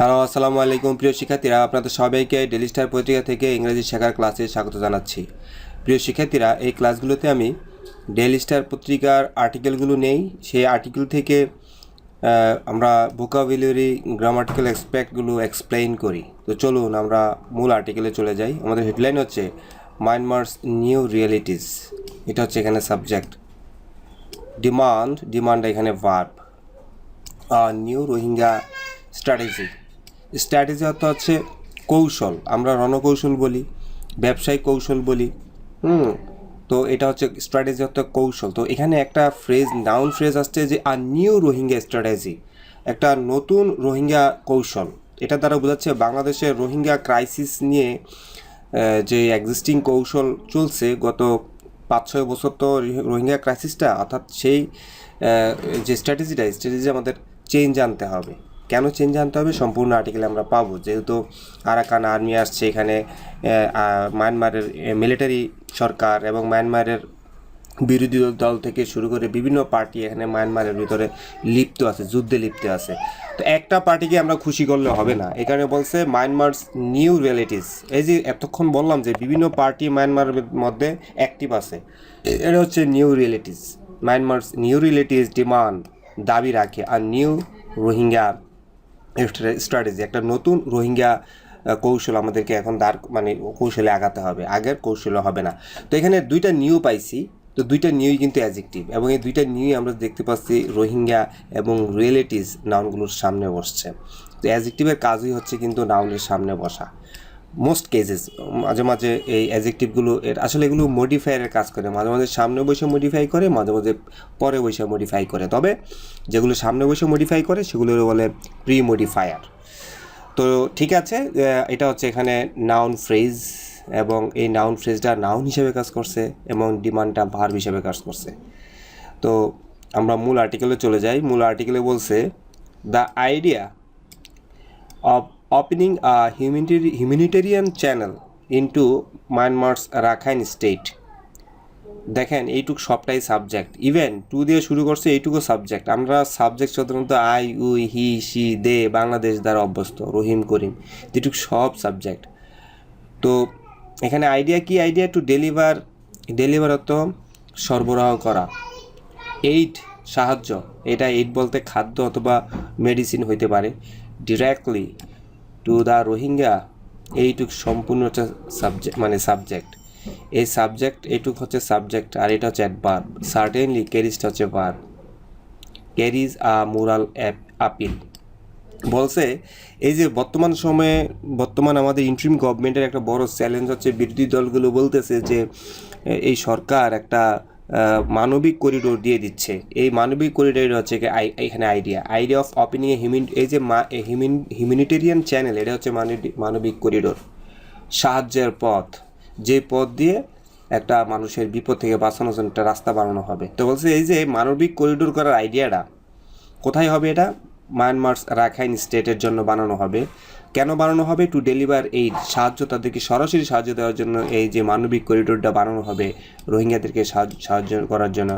Hello, আসসালামু আলাইকুম। প্রিয় শিক্ষার্থীরা, আপনাদের সবাইকে ডেলি স্টার পত্রিকা থেকে ইংরেজি শেখার ক্লাসে স্বাগত জানাচ্ছি। প্রিয় শিক্ষার্থীরা, এই ক্লাসগুলোতে আমি ডেলি স্টার পত্রিকার আর্টিকেলগুলো নেই। সেই আর্টিকেল থেকে আমরা ভোকাবুলারি গ্রামাটিক্যাল এক্সপেক্টগুলো এক্সপ্লেইন করি। তো চলুন, আমরা মূল আর্টিকেলে চলে যাই। আমাদের হেডলাইন হচ্ছে মায়ানমার্স নিউ রিয়েলিটিস এটা হচ্ছে এখানে সাবজেক্ট ডিমান্ড ডিমান্ড এখানে verb new Rohingya strategy strategy অর্থ হচ্ছে কৌশল, আমরা রণকৌশল বলি, ব্যবসায়িক কৌশল বলি, হুম, তো এটা হচ্ছে স্ট্র্যাটেজি অর্থ কৌশল। তো এখানে একটা ফ্রেজ নাউন ফ্রেজ আসছে যে আ নিউ রোহিঙ্গা স্ট্র্যাটেজি একটা নতুন রোহিঙ্গা কৌশল। এটা দ্বারা বোঝাচ্ছে বাংলাদেশের রোহিঙ্গা ক্রাইসিস নিয়ে যে এক্সিস্টিং কৌশল চলছে, গত পাঁচ ছয় বছর তো রোহিঙ্গা ক্রাইসিসটা অর্থাৎ সেই যে স্ট্র্যাটেজিটা স্ট্র্যাটেজি আমাদের চেঞ্জ আনতে হবে। কেন চেঞ্জ আনতে হবে সম্পূর্ণ আর্টিকেলে আমরা পাবো। যেহেতু আরাকান আর্মি আসছে এখানে মায়ানমারের মিলিটারি সরকার এবং মায়ানমারের বিরোধী দল থেকে শুরু করে বিভিন্ন পার্টি এখানে মায়ানমারের ভিতরে লিপ্ত আছে, যুদ্ধে লিপ্ত আছে। তো একটা পার্টিকে আমরা খুশি করলে হবে না। এখানে বলছে মায়ানমারস নিউ রিয়েলিটিস এই যে এতক্ষণ বললাম যে বিভিন্ন পার্টি মায়ানমারের মধ্যে অ্যাক্টিভ আছে এটা হচ্ছে new realities Myanmar's new realities demand দাবি রাখে। আর নিউ রোহিঙ্গা স্ট্র্যাটেজি একটা নতুন রোহিঙ্গা কৌশল আমাদেরকে এখন দাঁড় মানে কৌশলে আগাতে হবে। আগের কৌশলে হবে না। তো এখানে দুইটা নিউ পাইছি। তো দুইটা নিউই কিন্তু অ্যাজেক্টিভ এবং এই দুইটা নিউই আমরা দেখতে পাচ্ছি রোহিঙ্গা এবং রিয়েলিটিস নাউনগুলোর সামনে বসছে। তো অ্যাজেক্টিভের কাজই হচ্ছে কিন্তু নাউনের সামনে বসা। মোস্ট কেসেস মাঝে মাঝে এই অ্যাজেক্টিভগুলো এর আসলে এগুলো মডিফায়ারের কাজ করে। মাঝে মাঝে সামনে বসে মডিফাই করে, মাঝে মাঝে পরে বসে মডিফাই করে। তবে যেগুলো সামনে বসে মডিফাই করে সেগুলো বলে প্রি মডিফায়ার তো ঠিক আছে এটা হচ্ছে এখানে নাউন ফ্রেজ এবং এই নাউন ফ্রেজটা নাউন হিসেবে কাজ করছে এবং ডিমান্ডটা ভার্ব হিসেবে কাজ করছে। তো আমরা মূল আর্টিকেলে চলে যাই। মূল আর্টিকেলে বলছে the idea of opening a humanitari- humanitarian channel into Myanmar's Rakhine state. দেখেন, এইটুক সবটাই সাবজেক্ট ইভেন টু দিয়ে শুরু করছে, এইটুকু সাবজেক্ট আমরা সাবজেক্ট সাধারণত I, we, he she they, Bangladesh দ্বারা অভ্যস্ত, রহিম, করিম, যেটুক সব সাবজেক্ট তো এখানে আইডিয়া কি? আইডিয়া টু ডেলিভার ডেলিভার অর্থ সরবরাহ করা। এইড সাহায্য, এটা এইড বলতে খাদ্য অথবা মেডিসিন হইতে পারে। ডিরেক্টলি টু দ্য রোহিঙ্গা, এইটুক সম্পূর্ণ হচ্ছে সাবজেক্ট মানে সাবজেক্ট এই সাবজেক্ট এইটুক হচ্ছে সাবজেক্ট আর এটা হচ্ছে অ্যাডভার্ব সার্টেনলি ক্যারিজটা হচ্ছে verb carries a moral ap appeal বলছে, এই যে বর্তমান সময়ে, বর্তমান আমাদের ইন্ট্রিম গভর্নমেন্টের একটা বড় চ্যালেঞ্জ হচ্ছে বিরোধী দলগুলো বলতেছে যে এই সরকার একটা মানবিক করিডোর দিয়ে দিচ্ছে। এই মানবিক করিডোর হচ্ছে এখানে idea idea of opening a human এই যে হিউম্যানিটেরিয়ান চ্যানেল এটা হচ্ছে মানবিক করিডোর সাহায্যের পথ। যে পথ দিয়ে একটা মানুষের বিপদ থেকে বাঁচানোর জন্য একটা রাস্তা বানানো হবে। তো বলছে এই যে মানবিক করিডোর করার আইডিয়াটা কোথায় হবে এটা? মায়ানমার রাখাইন স্টেটের জন্য বানানো হবে। কেন বানানো হবে? টু ডেলিভার এই সাহায্য তাদেরকে সরাসরি সাহায্য দেওয়ার জন্য, এই যে মানবিক করিডোরটা বানানো হবে রোহিঙ্গাদেরকে সাহায্য করার জন্য,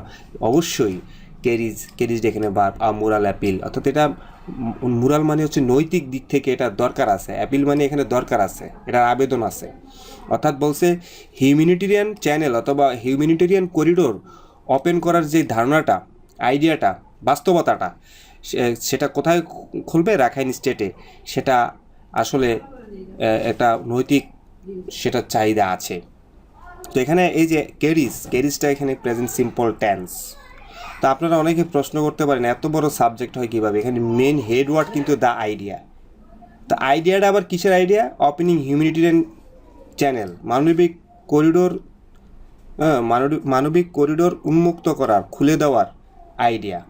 অবশ্যই কেরিজ কেরিজ এখানে বা মুরাল অ্যাপিল অর্থাৎ এটা মুরাল মানে হচ্ছে নৈতিক দিক থেকে এটা দরকার আছে। অ্যাপিল মানে এখানে দরকার আছে, এটার আবেদন আছে। অর্থাৎ বলছে হিউম্যানিটেরিয়ান চ্যানেল অথবা হিউম্যানিটেরিয়ান করিডোর ওপেন করার যে ধারণাটা আইডিয়াটা বাস্তবতাটা সেটা কোথায় খুলবে? রাখাইন স্টেটে সেটা আসলে একটা নৈতিক সেটা চাহিদা আছে। তো এখানে এই যে ক্যারিজ ক্যারিজটা এখানে প্রেজেন্ট সিম্পল টেন্স। তো আপনারা অনেকে প্রশ্ন করতে পারেন, এত বড় সাবজেক্ট হয় কীভাবে? এখানে মেন হেডওয়ার্ড কিন্তু দ্য আইডিয়া। তো আইডিয়াটা আবার কিসের আইডিয়া? ওপেনিং হিউম্যানিটেরিয়ান চ্যানেল, মানবিক করিডোর মানবিক করিডোর উন্মুক্ত করার, খুলে দেওয়ার আইডিয়া।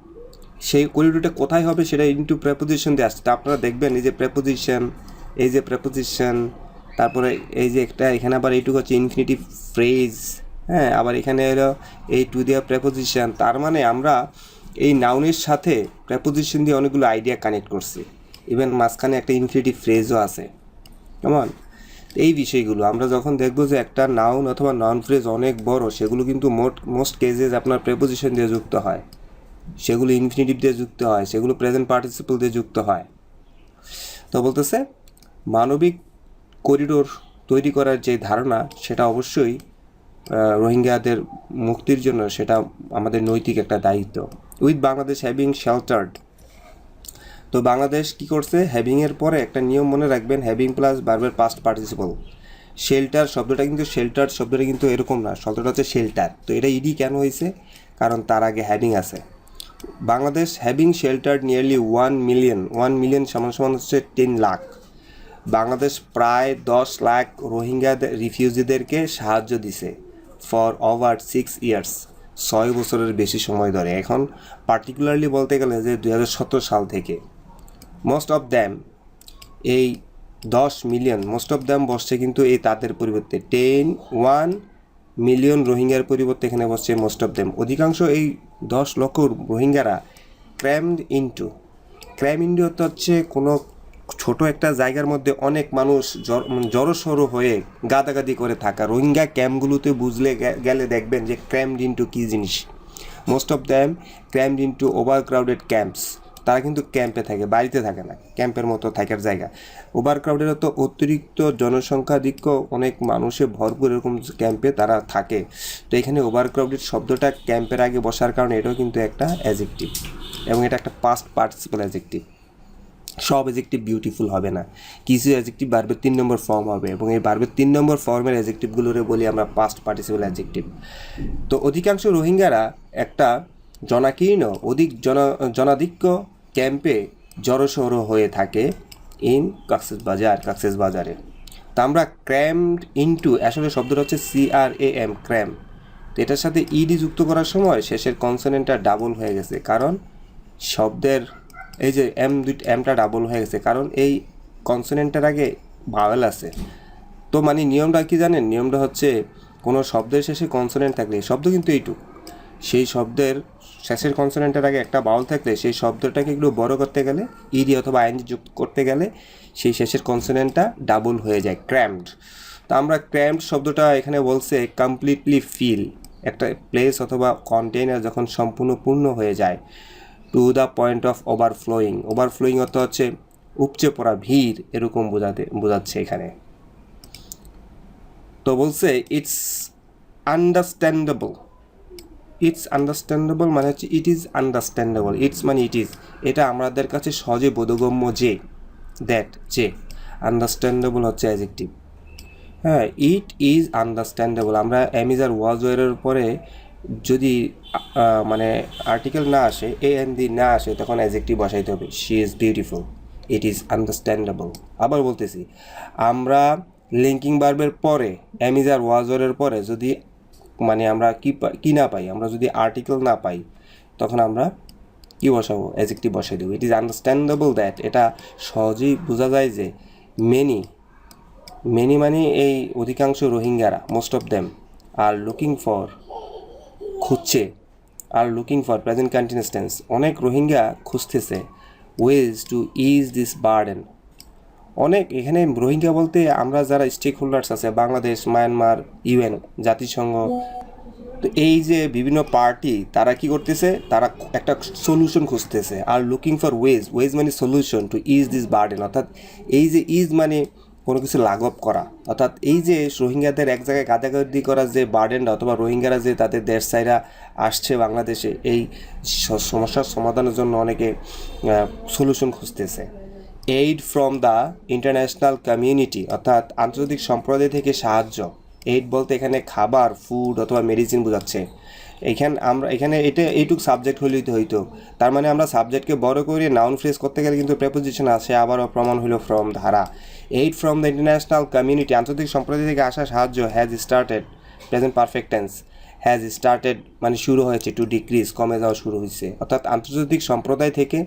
সেই করিডোরটা কোথায় হবে সেটা ইন্টু প্রেপোজিশন দিয়ে আসছে। তা আপনারা দেখবেন এই যে প্রেপোজিশন এই যে প্রেপোজিশন তারপরে এই যে একটা, এখানে আবার এইটুকু হচ্ছে ইনফিনিটিভ ফ্রেজ হ্যাঁ আবার এখানে এলো এই টু দেওয়া প্রেপোজিশন তার মানে আমরা এই নাউনের সাথে প্রেপোজিশন দিয়ে অনেকগুলো আইডিয়া কানেক্ট করছি। ইভেন মাঝখানে একটা ইনফিনিটিভ ফ্রেজও আছে। কেমন এই বিষয়গুলো, আমরা যখন দেখব যে একটা নাউন অথবা নন ফ্রেজ অনেক বড়, সেগুলো কিন্তু মোট মোস্ট কেজেস আপনার প্রেপোজিশন দিয়ে যুক্ত হয়। সেগুলো ইনফিনিটিভ দিয়ে যুক্ত হয়, সেগুলো প্রেজেন্ট পার্টিসিপল দিয়ে যুক্ত হয়। তো বলতেছে মানবিক করিডোর তৈরি করার যে ধারণা, সেটা অবশ্যই রোহিঙ্গাদের মুক্তির জন্য সেটা আমাদের নৈতিক একটা দায়িত্ব। With Bangladesh having sheltered. তো বাংলাদেশ কি করছে? হ্যাভিং এর পরে একটা নিয়ম মনে রাখবেন, হ্যাভিং প্লাস বারবার পাস্ট পার্টিসিপল শেল্টার শব্দটা কিন্তু শেল্টার শব্দটা কিন্তু এরকম না, শব্দটা হচ্ছে শেল্টার। তো এটা ইডি কেন হয়েছে? কারণ তার আগে হ্যাভিং আছে। Bangladesh having sheltered nearly one million one million সমান সমান হচ্ছে টেন লাখ বাংলাদেশ প্রায় দশ লাখ রোহিঙ্গাদের রিফিউজিদেরকে সাহায্য দিছে ফর ওভার সিক্স ইয়ার্স ছয় বছরের বেশি সময় ধরে। এখন পার্টিকুলারলি বলতে গেলে যে দু হাজার সতের সাল থেকে মোস্ট অফ দ্যাম এই দশ মিলিয়ন মোস্ট অফ দ্যাম বসছে কিন্তু এই তাদের পরিবর্তে। টেন ওয়ান মিলিয়ন রোহিঙ্গার পরিবর্তে এখানে বসছে মোস্ট অফ দ্যাম অধিকাংশ এই দশ লক্ষ রোহিঙ্গারা ক্র্যামড ইনটু ক্র্যাম ইন্ডু হচ্ছে কোনো ছোট একটা জায়গার মধ্যে অনেক মানুষ জড়- মানে জড়সড়ো হয়ে গাদাগাদি করে থাকা। রোহিঙ্গা ক্যাম্পগুলোতে বুঝলে গেলে দেখবেন যে ক্র্যামড ইনটু কী জিনিস। Most of them crammed into overcrowded camps. তারা কিন্তু ক্যাম্পে থাকে, বাড়িতে থাকে না, ক্যাম্পের মতো থাকার জায়গা। ওভার ক্রাউডের তো অতিরিক্ত জনসংখ্যাধিক্য অনেক মানুষে ভরপুর এরকম ক্যাম্পে তারা থাকে। তো এখানে ওভার ক্রাউডেড শব্দটা ক্যাম্পের আগে বসার কারণে এটাও কিন্তু একটা অ্যাজেক্টিভ এবং এটা একটা পাস্ট পার্টিসিপাল অ্যাজেক্টিভ সব অ্যাজেক্টিভ বিউটিফুল হবে না। কিছু অ্যাজেক্টিভ বারবার তিন নম্বর ফর্ম হবে এবং এই বারবার তিন নম্বর ফর্মের অ্যাজেক্টিভগুলোরে বলি আমরা পাস্ট পার্টিসিপাল অ্যাজেক্টিভ তো অধিকাংশ রোহিঙ্গারা একটা জনাকীর্ণ, অধিক জন, জনাধিক্য ক্যাম্পে জড়সড় হয়ে থাকে ইন কক্সেস বাজার কক্সেস বাজারে তো আমরা ক্র্যামড ইনটু আসলে শব্দটা হচ্ছে C R A M cram তো এটার সাথে ইডি যুক্ত করার সময় শেষের কনসোনেন্টটা ডাবল হয়ে গেছে, কারণ শব্দের এই যে এম দুই এমটা ডাবল হয়ে গেছে, কারণ এই কনসোনেন্টের আগে ভাওয়েল আছে। তো মানে নিয়মটা কি জানেন? নিয়মটা হচ্ছে কোনো শব্দের শেষে কনসোনেন্ট থাকলে শব্দ কিন্তু এইটুক। সেই শব্দের শেষের কনসোনেন্টের আগে একটা বাউল থাকলে, সেই শব্দটাকে একটু বড় করতে গেলে ইডি অথবা আইনজি যুক্ত করতে গেলে, সেই শেষের কনসোনেন্টটা ডাবল হয়ে যায় ক্র্যাম্পড তো আমরা ক্র্যাম্পড শব্দটা এখানে বলছে কমপ্লিটলি ফিল একটা প্লেস অথবা কন্টেইনার যখন সম্পূর্ণ পূর্ণ হয়ে যায়। To the point of overflowing overflowing অর্থ হচ্ছে উপচে পড়া ভিড় এরকম বোঝাতে, বোঝাচ্ছে এখানে। তো বলছে ইটস আন্ডারস্ট্যান্ডেবল ইটস আন্ডারস্ট্যান্ডেবল মানে হচ্ছে ইট ইজ আন্ডারস্ট্যান্ডেবল ইটস মানে ইট ইজ এটা আমাদের কাছে সহজে বোধগম্য যে দ্যাট যে। আন্ডারস্ট্যান্ডেবল হচ্ছে অ্যাজেক্টিভ হ্যাঁ ইট ইজ আন্ডারস্ট্যান্ডেবল আমরা অ্যামিজার ওয়াজওয়ারের পরে যদি মানে আর্টিকেল না আসে এ এন দি না আসে, তখন অ্যাজেক্টিভ বসাইতে হবে। She is beautiful it is understandable আবার বলতেছি, আমরা লিঙ্কিং বার্বের পরে অ্যামিজার ওয়াজওয়ারের পরে যদি মানে আমরা কি কি না পাই, আমরা যদি আর্টিকেল না পাই, তখন আমরা কি বসাবো? অ্যাজেক্টিভ বসাই দেবো। ইট ইজ আন্ডারস্ট্যান্ডেবল দ্যাট এটা সহজেই বোঝা যায় যে মেনি মেনি মানে এই অধিকাংশ রোহিঙ্গারা most of them are looking for খুঁজছে are looking for present continuous tense অনেক রোহিঙ্গা খুঁজতেছে। Ways to ease this burden অনেক এখানে রোহিঙ্গা বলতে আমরা যারা স্টেক হোল্ডার্স আছে, বাংলাদেশ মায়ানমার ইউএন জাতিসংঘ, তো এই যে বিভিন্ন পার্টি তারা কি করতেছে? তারা একটা সলিউশন খুঁজতেছে। আর লুকিং ফর ওয়েজ ওয়েজ মানে solution to ease this burden অর্থাৎ এই যে ইজ মানে কোনো কিছু লাঘব করা। অর্থাৎ এই যে রোহিঙ্গাদের এক জায়গায় গাদাগাদি করা যে বার্ডেনটা অথবা রোহিঙ্গারা যে তাদের দেশ সাইরা আসছে বাংলাদেশে, এই সমস্যার সমাধানের জন্য অনেকে সলিউশন খুঁজতেছে। Aid from the international community অর্থাৎ আন্তর্জাতিক সম্প্রদায় থেকে সাহায্য। এইড বলতে এখানে খাবার ফুড অথবা মেডিসিন বোঝাচ্ছে। এখানে আমরা, এখানে এটা, এইটুক সাবজেক্ট হইলেই তো হইতো। তার মানে আমরা সাবজেক্টকে বড় করে নাউন ফ্রেজ করতে গেলে কিন্তু প্রেপোজিশন আসে, আবারও প্রমাণ হইল ফ্রম ধারা। Aid from the international community আন্তর্জাতিক সম্প্রদায় থেকে আসা সাহায্য has started present perfect tense has started মানে শুরু হয়েছে টু ডিক্রিজ কমে যাওয়া শুরু হয়েছে অর্থাৎ আন্তর্জাতিক সম্প্রদায় থেকে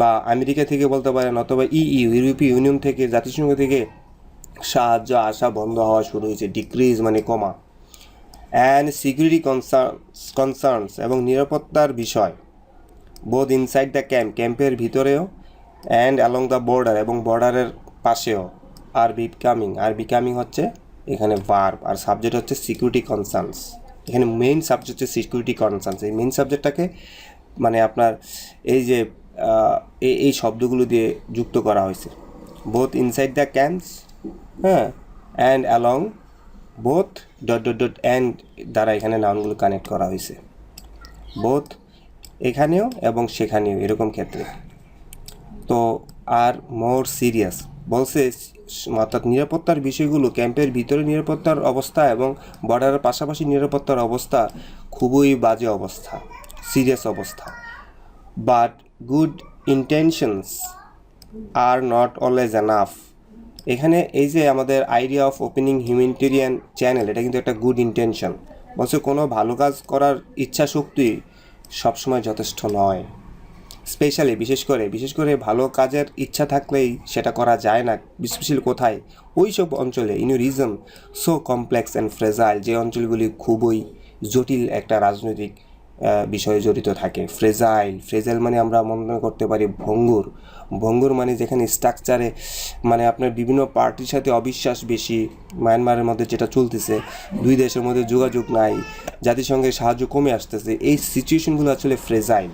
বা আমেরিকা থেকে বলতে পারেন অথবা ইইউ ইউরোপীয় ইউনিয়ন থেকে, জাতিসংঘ থেকে সাহায্য আসা বন্ধ হওয়া শুরু হয়েছে ডিক্রিজ মানে কমা। অ্যান্ড সিকিউরিটি কনসার্নস এবং নিরাপত্তার বিষয়। বোধ ইনসাইড দ্য ক্যাম্প ক্যাম্পের ভিতরেও অ্যান্ড অ্যালং দ্য বর্ডার এবং বর্ডারের পাশেও আর বিকামিং আর বিকামিং হচ্ছে এখানে ভার্ব আর সাবজেক্ট হচ্ছে সিকিউরিটি কনসার্নস এখানে মেইন সাবজেক্ট হচ্ছে সিকিউরিটি কনসার্নস এই মেইন সাবজেক্টটাকে মানে আপনার এই যে এই শব্দগুলো দিয়ে যুক্ত করা হয়েছে। বোথ ইনসাইড দ্য ক্যাম্পস হ্যাঁ and along both dot dot dot and দ্বারা এখানে নাউনগুলো কানেক্ট করা হয়েছে। বোথ এখানেও এবং সেখানেও এরকম ক্ষেত্রে। তো আর মোর সিরিয়াস বলছে অর্থাৎ নিরাপত্তার বিষয়গুলো, ক্যাম্পের ভিতরে নিরাপত্তার অবস্থা এবং বর্ডারের পাশাপাশি নিরাপত্তার অবস্থা খুবই বাজে অবস্থা সিরিয়াস অবস্থা। But good intentions are not always enough এখানে এই যে আমাদের idea of opening humanitarian channel এটা কিন্তু একটা গুড ইন্টেনশন বলছে কোনো ভালো কাজ করার ইচ্ছা শক্তি সবসময় যথেষ্ট নয়। স্পেশালি বিশেষ করে বিশেষ করে ভালো কাজের ইচ্ছা থাকলেই সেটা করা যায় না স্পেশালি কোথায়? ওই সব অঞ্চলে in region so complex and fragile যে অঞ্চলগুলি খুবই জটিল একটা রাজনৈতিক বিষয়ে জড়িত থাকে। ফ্রেজাইল ফ্রেজাইল মানে আমরা মনে করতে পারি ভঙ্গুর। ভঙ্গুর মানে যেখানে স্ট্রাকচারে মানে আপনার বিভিন্ন পার্টির সাথে অবিশ্বাস বেশি মায়ানমারের মধ্যে যেটা চলতেছে, দুই দেশের মধ্যে যোগাযোগ নাই, জাতিসংঘের সাহায্য কমে আসতেছে, এই সিচুয়েশনগুলো আসলে ফ্রেজাইল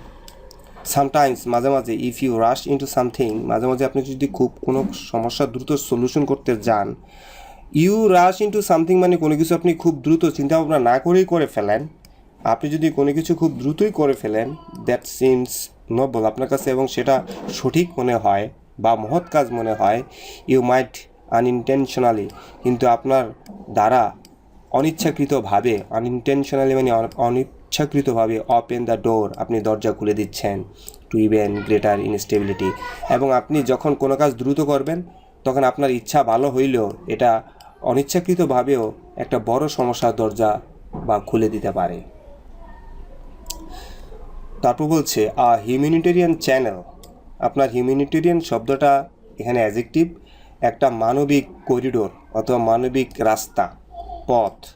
সামটাইমস মাঝে মাঝে if you rush into something মাঝে মাঝে আপনি যদি খুব কোনো সমস্যা দ্রুত সলিউশন করতে যান ইউ রাশ ইন্টু সামথিং মানে কোনো কিছু আপনি খুব দ্রুত চিন্তা ভাবনা না করেই করে ফেলেন। আপনি যদি কোনো কিছু খুব দ্রুতই করে ফেলেন দ্যাট সিমস নবল। আপনার কাছে এবং সেটা সঠিক মনে হয় বা মহৎ কাজ মনে হয় ইউ মাইট আনইনটেনশনালি কিন্তু আপনার দ্বারা অনিচ্ছাকৃতভাবে আনইনটেনশনালি মানে অন- অনিচ্ছাকৃতভাবে ওপেন দ্য ডোর আপনি দরজা খুলে দিচ্ছেন টু ইভেন গ্রেটার ইনস্টেবিলিটি এবং আপনি যখন কোনো কাজ দ্রুত করবেন, তখন আপনার ইচ্ছা ভালো হইলেও এটা অনিচ্ছাকৃতভাবেও একটা বড় সমস্যার দরজা বা খুলে দিতে পারে। তারপর বলছে, আ হিউম্যানিটেরিয়ান চ্যানেল। আপনার হিউম্যানিটেরিয়ান শব্দটা এখানে অ্যাজেক্টিভ একটা মানবিক করিডোর অথবা মানবিক রাস্তা, পথ।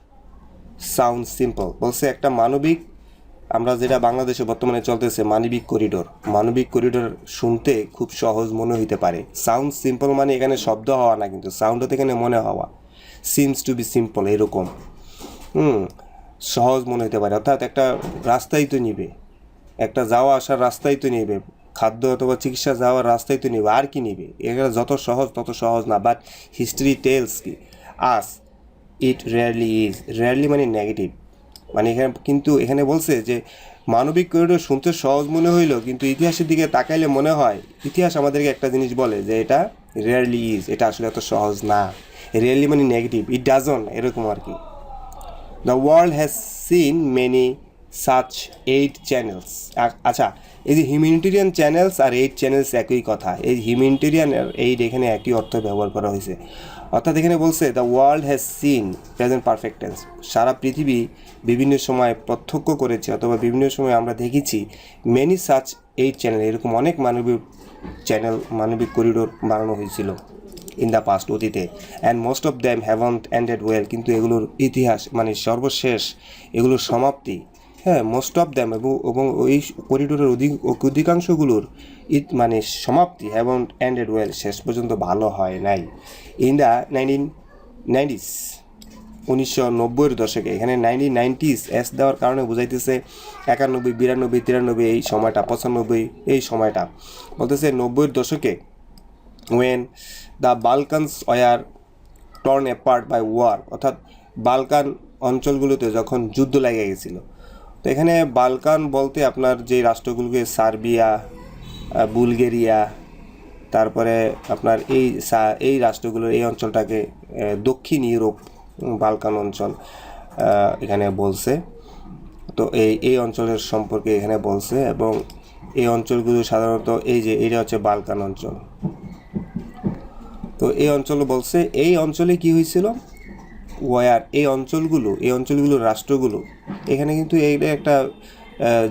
Sound simple. বলছে, একটা মানবিক, আমরা যেটা বাংলাদেশে বর্তমানে চলতেছে, মানবিক করিডোর। মানবিক করিডোর শুনতে খুব সহজ মনে হইতে পারে। সাউন্ড সিম্পল মানে এখানে শব্দ হওয়া না কিন্তু সাউন্ড হতে এখানে মনে হওয়া। সিমস টু বি সিম্পল, এরকম। হুম, সহজ মনে হতে পারে। অর্থাৎ একটা রাস্তাই তো নিবে। একটা যাওয়া আসার রাস্তাই তো নেবে, খাদ্য অথবা চিকিৎসা যাওয়ার রাস্তাই তো নেবে, আর কি নেবে? এখানে যত সহজ, তত সহজ না বাট হিস্ট্রি টেলস কি? Us it rarely is rarely মানে নেগেটিভ মানে এখানে কিন্তু এখানে বলছে যে, মানবিক করিডোর শুনতে সহজ মনে হইল কিন্তু ইতিহাসের দিকে তাকাইলে মনে হয়, ইতিহাস আমাদেরকে একটা জিনিস বলে যে এটা রেয়ারলি ইজ এটা আসলে এত সহজ না। রেয়ারলি মানে নেগেটিভ ইট ডাজন এরকম আর কি। The world has seen many such aid channels আচ্ছা এই যে হিউম্যানিটেরিয়ান চ্যানেলস আর এইট চ্যানেলস একই কথা। এই হিউম্যানিটেরিয়ান আর এইট এখানে একই অর্থ ব্যবহার করা হয়েছে। অর্থাৎ এখানে বলছে the world has seen present perfect tense সারা পৃথিবী বিভিন্ন সময় প্রত্যক্ষ করেছে অথবা বিভিন্ন সময় আমরা দেখেছি মেনি সাচ এইট চ্যানেল এরকম অনেক মানবিক চ্যানেল মানবিক করিডোর বানানো হয়েছিল ইন দ্য পাস্ট অতীতে। And most of them haven't ended well কিন্তু এগুলোর ইতিহাস মানে সর্বশেষ এগুলোর সমাপ্তি হ্যাঁ মোস্ট অফ দ্যাম এবং এবং ওই করিডোরের অধিক, অধিকাংশগুলোর ইট মানে সমাপ্তি হ্যাভন্ট এন্ডেড ওয়েল শেষ পর্যন্ত ভালো হয় নাই। ইন দ্য নাইনটিন নাইনটিস উনিশশো নব্বইয়ের দশকে, এখানে নাইনটিন নাইনটিস এস দেওয়ার কারণে বোঝাইতেছে একানব্বই, বিরানব্বই, তিরানব্বই, এই সময়টা, পঁচানব্বই, এই সময়টা। বলতেছে নব্বইয়ের দশকে when the Balkans war torn apart by war অর্থাৎ বালকান অঞ্চলগুলোতে যখন যুদ্ধ লেগে গেছিল তো এখানে বালকান বলতে আপনার যে রাষ্ট্রগুলোকে সার্বিয়া বুলগেরিয়া, তারপরে আপনার এই এই রাষ্ট্রগুলোর এই অঞ্চলটাকে দক্ষিণ ইউরোপ বালকান অঞ্চল এখানে বলছে। তো এই এই অঞ্চলের সম্পর্কে এখানে বলছে এবং এই অঞ্চলগুলো সাধারণত এই যে, এটা হচ্ছে বালকান অঞ্চল। তো এই অঞ্চল বলছে, এই অঞ্চলে কি হয়েছিল? ওয়ার এই অঞ্চলগুলো, এই অঞ্চলগুলোর রাষ্ট্রগুলো, এখানে কিন্তু এইটা একটা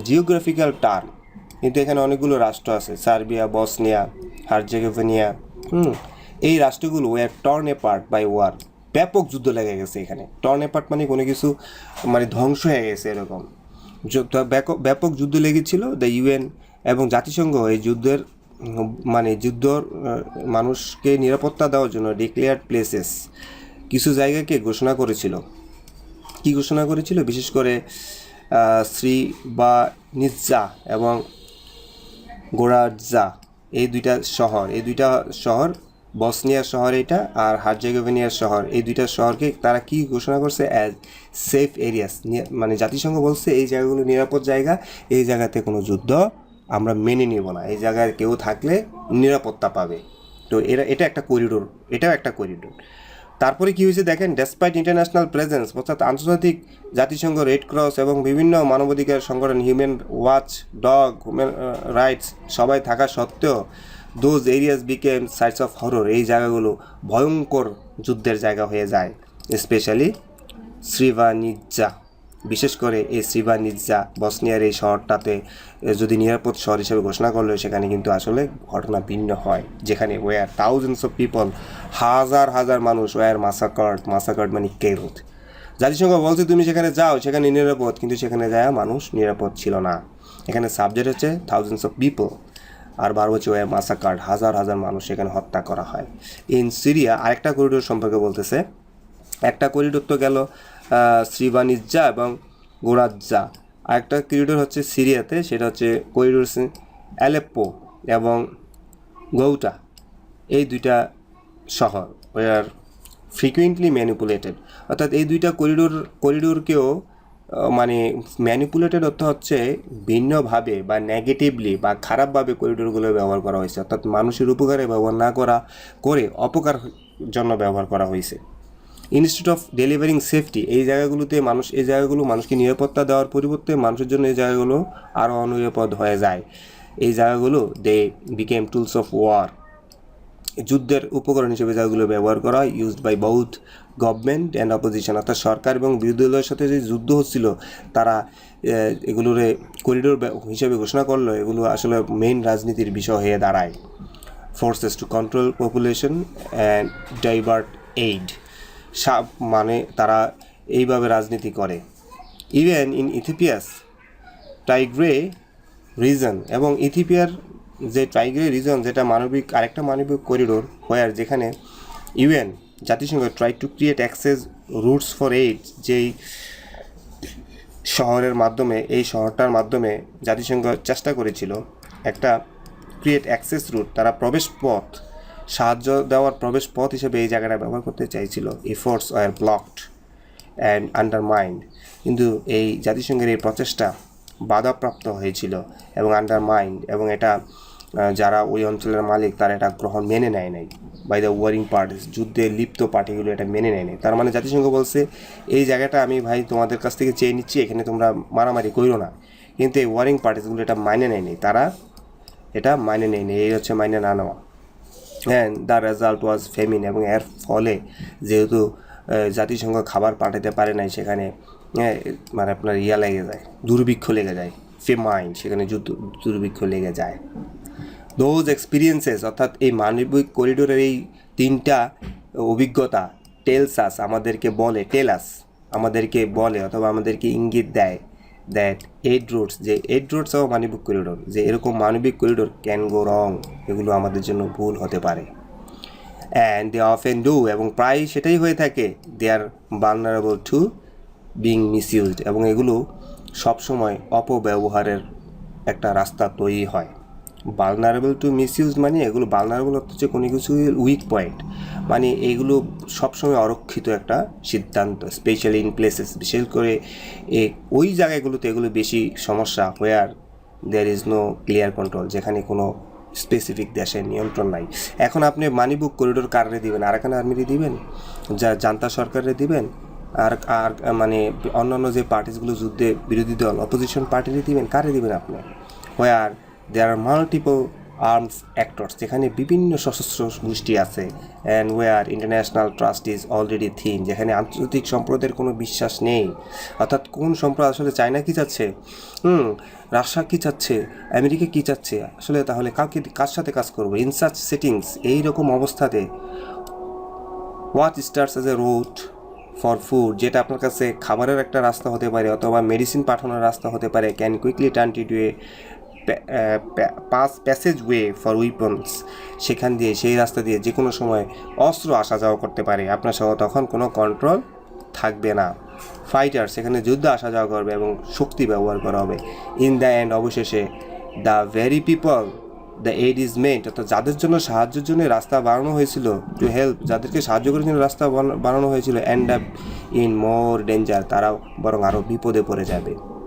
জিওগ্রাফিক্যাল টার্ম কিন্তু এখানে অনেকগুলো রাষ্ট্র আছে, সার্বিয়া, বসনিয়া, হার্জেগোভিনিয়া, হুম, এই রাষ্ট্রগুলো war torn apart by war ব্যাপক যুদ্ধ লেগে গেছে এখানে টর্ন এপার্ট মানে কোনো কিছু মানে ধ্বংস হয়ে গেছে এরকম ব্যাপক যুদ্ধ লেগেছিল দ্য ইউএন এবং জাতিসংঘ এই যুদ্ধের মানে যুদ্ধ মানুষকে নিরাপত্তা দেওয়ার জন্য ডিক্লেয়ার্ড প্লেসেস কিছু জায়গাকে ঘোষণা করেছিল। কি ঘোষণা করেছিল? বিশেষ করে শ্রী বা নিজ্জা এবং গোরাজা এই দুইটা শহর, এই দুইটা শহর, বসনিয়া শহর এটা আর হার্জেগোভিনিয়ার শহর। এই দুইটা শহরকে তারা কি ঘোষণা করছে? অ্যাজ সেফ এরিয়াস মানে জাতিসংঘ বলছে এই জায়গাগুলো নিরাপদ জায়গা, এই জায়গাতে কোনো যুদ্ধ আমরা মেনে নিব না। এই জায়গায় কেউ থাকলে নিরাপত্তা পাবে। তো এরা, এটা একটা করিডোর এটাও একটা করিডোর তারপরে কি হয়েছে দেখেন ডেসপাইট ইন্টারন্যাশনাল প্রেজেন্স অর্থাৎ আন্তর্জাতিক জাতিসংঘ রেড ক্রস এবং বিভিন্ন মানবাধিকার সংগঠন human watch dog human rights সবাই থাকা সত্ত্বেও those areas became sites of horror এই জায়গাগুলো ভয়ঙ্কর যুদ্ধের জায়গা হয়ে যায় স্পেশালি শ্রীভানিজ্জা বিশেষ করে এই শ্রীভানিজ্জা বসনিয়ার এই শহরটাতে যদি নিরাপদ শহর হিসেবে ঘোষণা করলেও সেখানে কিন্তু আসলে ঘটনা ভিন্ন হয়। যেখানে ওয়ার থাউজেন্ডস অফ পিপল হাজার হাজার মানুষ ওয়ার মাসাকার্ড মাসাকার্ড মানে কেরত জাতিসংঘ বলছে, তুমি সেখানে যাও, সেখানে নিরাপদ। কিন্তু সেখানে যায় মানুষ নিরাপদ ছিল না। এখানে সাবজেক্ট হচ্ছে thousands of people are bar were massacred হাজার হাজার মানুষ সেখানে হত্যা করা হয়। ইন সিরিয়া আরেকটা করিডোর সম্পর্কে বলতেছে। একটা করিডোর তো গেল শ্রীবাণিজ্যা এবং গোরাজ্জা আরেকটা করিডোর হচ্ছে সিরিয়াতে, সেটা হচ্ছে করিডোর অ্যালেপ্পো এবং গৌটা। এই দুইটা শহর ওয়ার ফ্রিকুয়েন্টলি ম্যানিপুলেটেড অর্থাৎ এই দুইটা করিডোর, করিডোরকেও মানে ম্যানিপুলেটেড অর্থ হচ্ছে ভিন্নভাবে বা নেগেটিভলি বা খারাপভাবে করিডোরগুলো ব্যবহার করা হয়েছে। অর্থাৎ মানুষের উপকারে ব্যবহার না করা, করে অপকার জন্য ব্যবহার করা হয়েছে। ইনস্টিটিউট অফ ডেলিভারিং সেফটি এই জায়গাগুলোতে মানুষ, এই জায়গাগুলো মানুষকে নিরাপত্তা দেওয়ার পরিবর্তে মানুষের জন্য এই জায়গাগুলো আরও অনিরাপদ হয়ে যায়। এই জায়গাগুলো they became tools of war যুদ্ধের উপকরণ হিসেবে জায়গাগুলো ব্যবহার করা হয় used by both government and opposition অর্থাৎ সরকার এবং বিরোধী দলের সাথে যে যুদ্ধ হচ্ছিল, তারা এগুলোরে করিডোর হিসেবে ঘোষণা করল, এগুলো আসলে মেইন রাজনীতির বিষয় হয়ে দাঁড়ায়। Forces to control population and divert aid মানে তারা এইভাবে রাজনীতি করে। Even in Ethiopia's Tigray region এবং ইথিপিয়ার যে টাইগ্রে রিজন যেটা মানবিক, আরেকটা মানবিক করিডোর হোয়ার যেখানে ইউএন জাতিসংঘ try to create access routes for aid যেই শহরের মাধ্যমে, এই শহরটার মাধ্যমে জাতিসংঘ চেষ্টা করেছিল একটা ক্রিয়েট অ্যাক্সেস রুট তারা প্রবেশ পথ সাহায্য দেওয়ার প্রবেশ পথ হিসেবে এই জায়গাটা ব্যবহার করতে চাইছিল। Efforts are blocked and undermined কিন্তু এই জাতিসংঘের এই প্রচেষ্টা বাধাপ্রাপ্ত হয়েছিল এবং আন্ডারমাইন্ড এবং এটা যারা ওই অঞ্চলের মালিক, তারা এটা গ্রহণ মেনে নেয় নাই। বাই দ্য ওয়ারিং পার্টিস যুদ্ধে লিপ্ত পার্টিগুলো এটা মেনে নেয় নাই। তার মানে জাতিসংঘ বলছে, এই জায়গাটা আমি ভাই তোমাদের কাছ থেকে চেয়ে নিচ্ছি, এখানে তোমরা মারামারি করো না। কিন্তু এই ওয়ারিং পার্টিসগুলো এটা মাইনে নেয়নি তারা এটা মাইনে নেয়নি এই হচ্ছে মাইনে না নেওয়া। And the result was famine এবং এর ফলে যেহেতু জাতিসংঘ খাবার পাঠাতে পারে নাই সেখানে মানে আপনার ইয়া লেগে যায়, দুর্ভিক্ষ লেগে যায় ফেমাইন সেখানে যুদ্ধ, দুর্ভিক্ষ লেগে যায়। দোজ এক্সপিরিয়েন্সেস অর্থাৎ এই মানবিক করিডোরের এই তিনটা অভিজ্ঞতা টেলসাস আমাদেরকে বলে টেলাস আমাদেরকে বলে অথবা আমাদেরকে ইঙ্গিত দেয়। দ্যাট এইড রোডস যে এইড রোডস অফ মানবিক করিডোর যে এরকম মানবিক করিডোর ক্যান গো রং এগুলো আমাদের জন্য ভুল হতে পারে। অ্যান্ড দে অফেন ডু এবং প্রায় সেটাই হয়ে থাকে। They are vulnerable to being misused এবং এগুলো সবসময় অপব্যবহারের একটা রাস্তা তৈরি হয়। বালনারেবল টু মিসইউজ মানে এগুলো বালনারেবল অর্থ হচ্ছে কোনো কিছু উইক পয়েন্ট মানে এগুলো সবসময় অরক্ষিত একটা সিদ্ধান্ত স্পেশালি ইন প্লেসেস বিশেষ করে এ ওই জায়গাগুলোতে এগুলো বেশি সমস্যা where there is no clear control যেখানে কোনো স্পেসিফিক দেশের নিয়ন্ত্রণ নাই। এখন আপনি মানিবুক করিডোর কারে দিবেন, আরাকান আর্মিরে দিবেন, যা জান্তা সরকারে দিবেন, আর আর মানে অন্যান্য যে পার্টিসগুলো যুদ্ধে বিরোধী দল অপোজিশন পার্টিরে দিবেন, কারে দিবেন আপনি? Where there are multiple arms actors যেখানে বিভিন্ন সশস্ত্র গোষ্ঠী আছে and where international trust is already thin যেখানে আন্তর্জাতিক সম্প্রদায়ের কোনো বিশ্বাস নেই। অর্থাৎ কোন সম্প্রদায় আসলে চায়না কী চাচ্ছে? হুম, রাশিয়া কি চাচ্ছে? আমেরিকা কী চাচ্ছে? আসলে তাহলে কাউকে কার সাথে কাজ করব? ইন সাচ সেটিংস এইরকম অবস্থাতে what starts as a road for food যেটা আপনার কাছে খাবারের একটা রাস্তা হতে পারে, অথবা মেডিসিন পাঠানোর রাস্তা হতে পারে can quickly turn to a pass passageway for weapons. সেখান দিয়ে, সেই রাস্তা দিয়ে যে কোনো সময় অস্ত্র আসা যাওয়া করতে পারে। আপনার সহ তখন কোনো কন্ট্রোল থাকবে না। ফাইটার সেখানে যুদ্ধ আসা যাওয়া করবে এবং শক্তি ব্যবহার করা হবে। ইন দ্য এন্ড অবশেষে the very people the aid is meant অর্থাৎ যাদের জন্য সাহায্যের জন্য রাস্তা বানানো হয়েছিল টু হেল্প যাদেরকে সাহায্য করার জন্য রাস্তা বানা- বানানো হয়েছিল end up in more danger তারা বরং আরও বিপদে পড়ে যাবে।